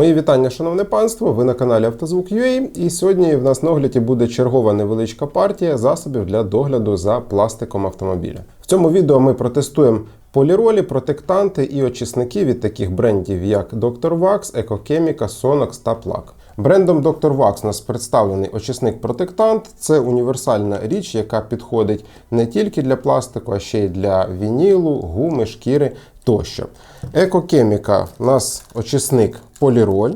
Мої вітання, шановне панство. Ви на каналі Автозвук.ua і сьогодні в нас на огляді буде чергова невеличка партія засобів для догляду за пластиком автомобіля. В цьому відео ми протестуємо поліролі, протектанти і очисники від таких брендів, як Dr. Wax, Ecochemica, Sonox та Plak. Брендом Dr. Wax у нас представлений очисник-протектант. Це універсальна річ, яка підходить не тільки для пластику, а ще й для вінілу, гуми, шкіри тощо. Екокеміка у нас очисник поліроль,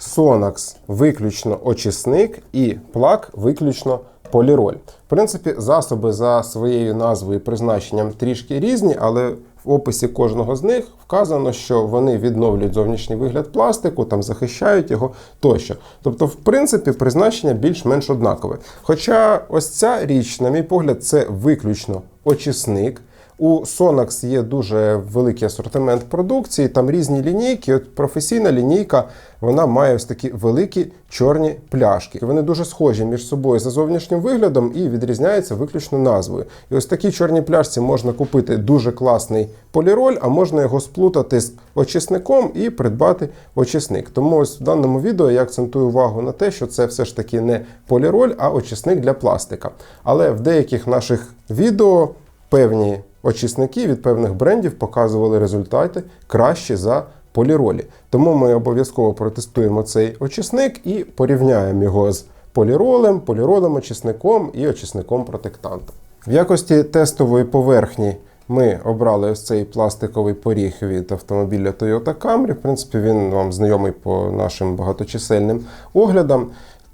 Sonax виключно очисник і плак виключно поліроль. В принципі, засоби за своєю назвою і призначенням трішки різні, але в описі кожного з них вказано, що вони відновлюють зовнішній вигляд пластику, там захищають його тощо. Тобто, в принципі, призначення більш-менш однакове. Хоча ось ця річ, на мій погляд, це виключно очисник. У Sonax є дуже великий асортимент продукції, там різні лінійки. От професійна лінійка вона має ось такі великі чорні пляшки. Вони дуже схожі між собою за зовнішнім виглядом і відрізняються виключно назвою. І ось такі чорні пляшці можна купити дуже класний поліроль, а можна його сплутати з очисником і придбати очисник. Тому ось в даному відео я акцентую увагу на те, що це все ж таки не поліроль, а очисник для пластика. Але в деяких наших відео певні очисники від певних брендів показували результати кращі за поліролі. Тому ми обов'язково протестуємо цей очисник і порівняємо його з поліролем, поліролем очисником і очисником протектантом. В якості тестової поверхні ми обрали ось цей пластиковий поріг від автомобіля Toyota Camry. В принципі, він вам знайомий по нашим багаточисельним оглядам.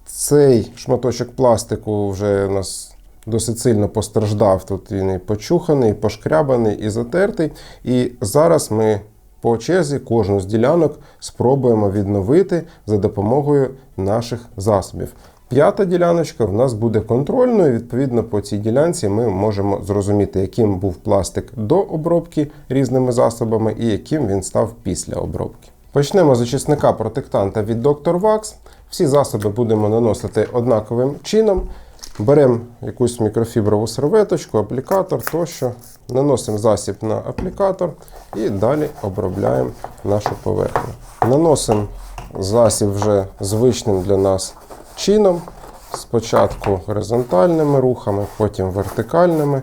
Цей шматочок пластику вже у нас досить сильно постраждав. Тут він і почуханий, і пошкрябаний, і затертий. І зараз ми по черзі кожну з ділянок спробуємо відновити за допомогою наших засобів. П'ята діляночка в нас буде контрольною. Відповідно, по цій ділянці ми можемо зрозуміти, яким був пластик до обробки різними засобами і яким він став після обробки. Почнемо з очисника протектанта від Dr. Wax. Всі засоби будемо наносити однаковим чином. Беремо якусь мікрофіброву серветочку, аплікатор тощо, наносимо засіб на аплікатор і далі обробляємо нашу поверхню. Наносимо засіб вже звичним для нас чином. Спочатку горизонтальними рухами, потім вертикальними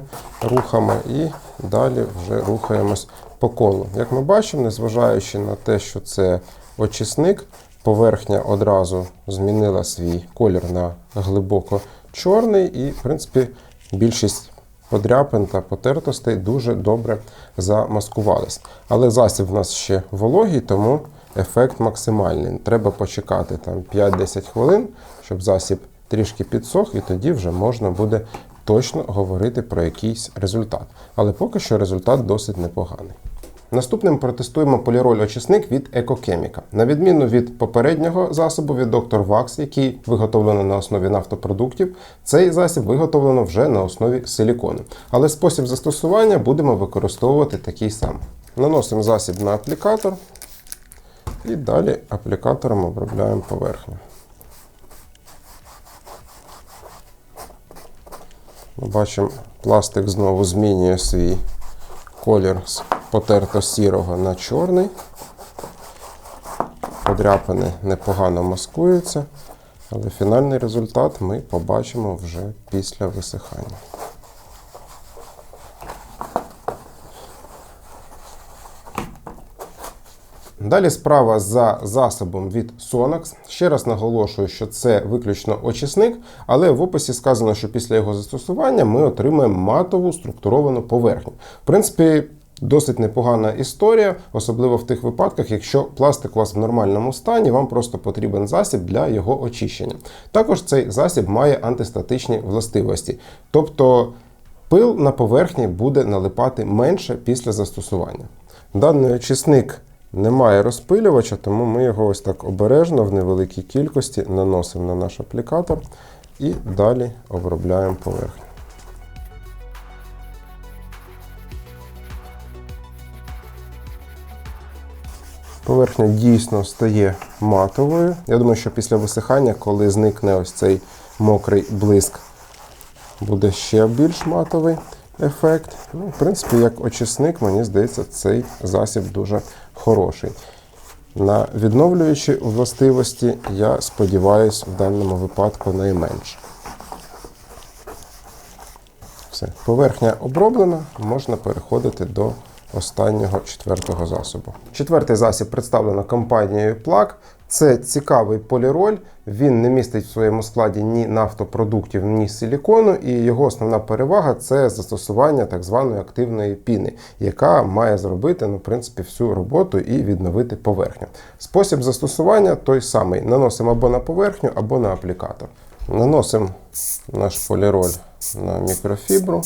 рухами і далі вже рухаємось по колу. Як ми бачимо, незважаючи на те, що це очисник, поверхня одразу змінила свій колір на глибоко чорний, і, в принципі, більшість подряпин та потертостей дуже добре замаскувались. Але засіб в нас ще вологий, тому ефект максимальний. Треба почекати там 5-10 хвилин, щоб засіб трішки підсох, і тоді вже можна буде точно говорити про якийсь результат. Але поки що результат досить непоганий. Наступним протестуємо поліроль очисник від Екокеміка. На відміну від попереднього засобу від Dr. Wax, який виготовлено на основі нафтопродуктів, цей засіб виготовлено вже на основі силікону. Але спосіб застосування будемо використовувати такий самий. Наносимо засіб на аплікатор і далі аплікатором обробляємо поверхню. Бачимо, пластик знову змінює свій колір з потерто-сірого на чорний. Подряпини непогано маскуються, але фінальний результат ми побачимо вже після висихання. Далі справа за засобом від Sonax. Ще раз наголошую, що це виключно очисник, але в описі сказано, що після його застосування ми отримаємо матову структуровану поверхню. В принципі, досить непогана історія, особливо в тих випадках, якщо пластик у вас в нормальному стані, вам просто потрібен засіб для його очищення. Також цей засіб має антистатичні властивості. Тобто пил на поверхні буде налипати менше після застосування. Даний очисник немає розпилювача, тому ми його ось так обережно в невеликій кількості наносимо на наш аплікатор і далі обробляємо поверхню. Поверхня дійсно стає матовою. Я думаю, що після висихання, коли зникне ось цей мокрий блиск, буде ще більш матовий ефект. Ну, В принципі, як очисник, мені здається, цей засіб дуже хороший. На відновлюючі властивості, я сподіваюся, в даному випадку найменше. Все, поверхня оброблена, можна переходити до останнього четвертого засобу. Четвертий засіб представлено компанією Plug. Це цікавий поліроль. Він не містить в своєму складі ні нафтопродуктів, ні силікону, і його основна перевага це застосування так званої активної піни, яка має зробити ну, в принципі, всю роботу і відновити поверхню. Спосіб застосування той самий: наносимо або на поверхню, або на аплікатор. Наносимо наш поліроль на мікрофібру.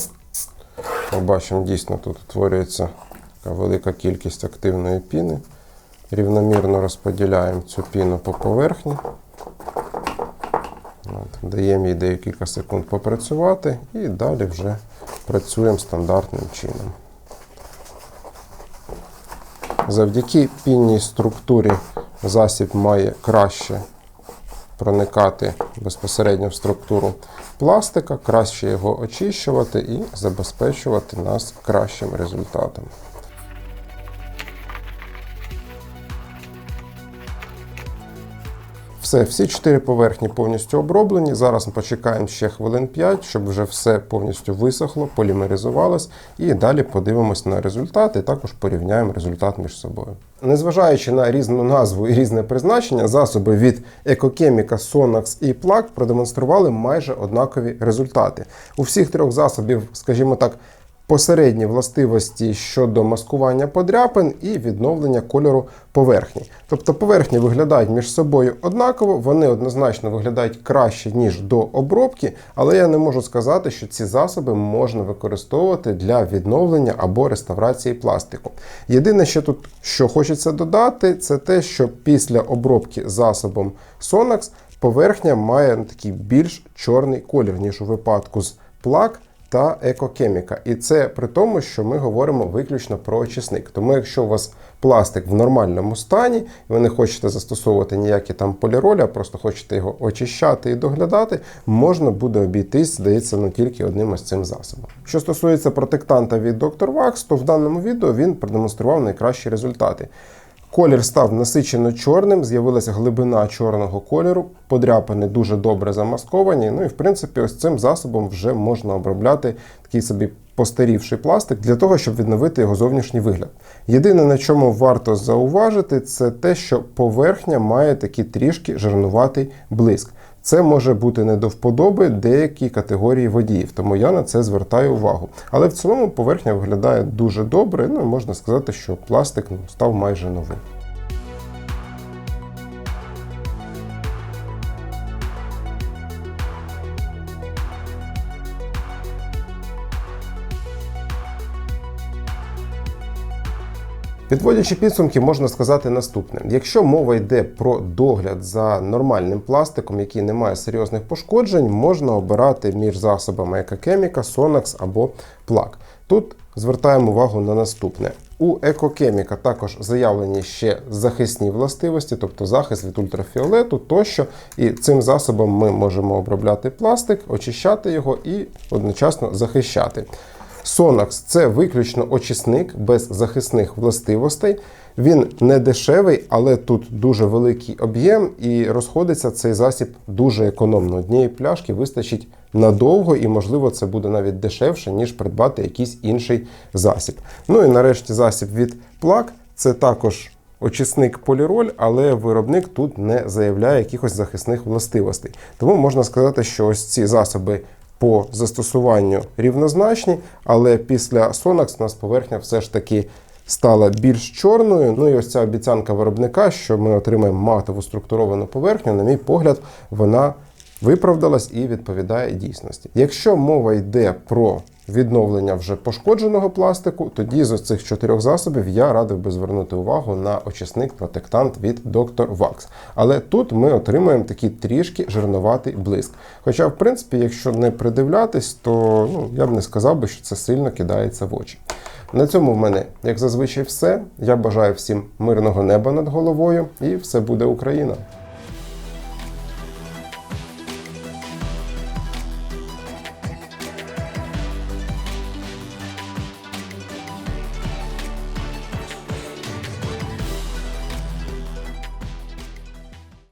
Побачимо, дійсно тут утворюється така велика кількість активної піни. Рівномірно розподіляємо цю піну по поверхні. От, даємо їй декілька секунд попрацювати і далі вже працюємо стандартним чином. Завдяки пінній структурі засіб має краще проникати безпосередньо в структуру пластика, краще його очищувати і забезпечувати нас кращим результатом. Все, всі чотири поверхні повністю оброблені. Зараз ми почекаємо ще хвилин 5, щоб вже все повністю висохло, полімеризувалось. І далі подивимось на результати, також порівняємо результат між собою. Незважаючи на різну назву і різне призначення, засоби від Екокеміка, Sonax і Plug продемонстрували майже однакові результати. У всіх трьох засобів, скажімо так, посередні властивості щодо маскування подряпин і відновлення кольору поверхні. Тобто поверхні виглядають між собою однаково, вони однозначно виглядають краще, ніж до обробки, але я не можу сказати, що ці засоби можна використовувати для відновлення або реставрації пластику. Єдине, що тут що хочеться додати, це те, що після обробки засобом Sonax поверхня має такий більш чорний колір, ніж у випадку з плак та екокеміка. І це при тому, що ми говоримо виключно про очисник. Тому, якщо у вас пластик в нормальному стані, і ви не хочете застосовувати ніякі там поліролі, а просто хочете його очищати і доглядати, можна буде обійтись, здається, ну тільки одним із цим засобом. Що стосується протектанта від Dr. Wax, то в даному відео він продемонстрував найкращі результати. Колір став насичено чорним, з'явилася глибина чорного кольору, подряпини дуже добре замасковані. Ну і в принципі, ось цим засобом вже можна обробляти такий собі постарівший пластик для того, щоб відновити його зовнішній вигляд. Єдине, на чому варто зауважити, це те, що поверхня має такий трішки жирнуватий блиск. Це може бути не до вподоби деякій категорії водіїв, тому я на це звертаю увагу. Але в цілому поверхня виглядає дуже добре. Ну можна сказати, що пластик ну, став майже новим. Підводячи підсумки, можна сказати наступне: якщо мова йде про догляд за нормальним пластиком, який не має серйозних пошкоджень, можна обирати між засобами Екокеміка, Sonax або Плак. Тут звертаємо увагу на наступне. У екокеміка також заявлені ще захисні властивості, тобто захист від ультрафіолету тощо. І цим засобом ми можемо обробляти пластик, очищати його і одночасно захищати. Sonax – це виключно очисник без захисних властивостей. Він не дешевий, але тут дуже великий об'єм, і розходиться цей засіб дуже економно. Однієї пляшки вистачить надовго, і, можливо, це буде навіть дешевше, ніж придбати якийсь інший засіб. Ну і нарешті засіб від плак це також. Очисник поліроль, але виробник тут не заявляє якихось захисних властивостей. Тому можна сказати, що ось ці засоби по застосуванню рівнозначні, але після Sonax у нас поверхня все ж таки стала більш чорною. Ну і ось ця обіцянка виробника, що ми отримаємо матову структуровану поверхню, на мій погляд, вона виправдалась і відповідає дійсності. Якщо мова йде про відновлення вже пошкодженого пластику, тоді з цих чотирьох засобів я радив би звернути увагу на очисник протектант від Dr. Wax. Але тут ми отримаємо такий трішки жирноватий блиск. Хоча, в принципі, якщо не придивлятись, то ну, я б не сказав би, що це сильно кидається в очі. На цьому в мене, як зазвичай, все. Я бажаю всім мирного неба над головою, і все буде Україна.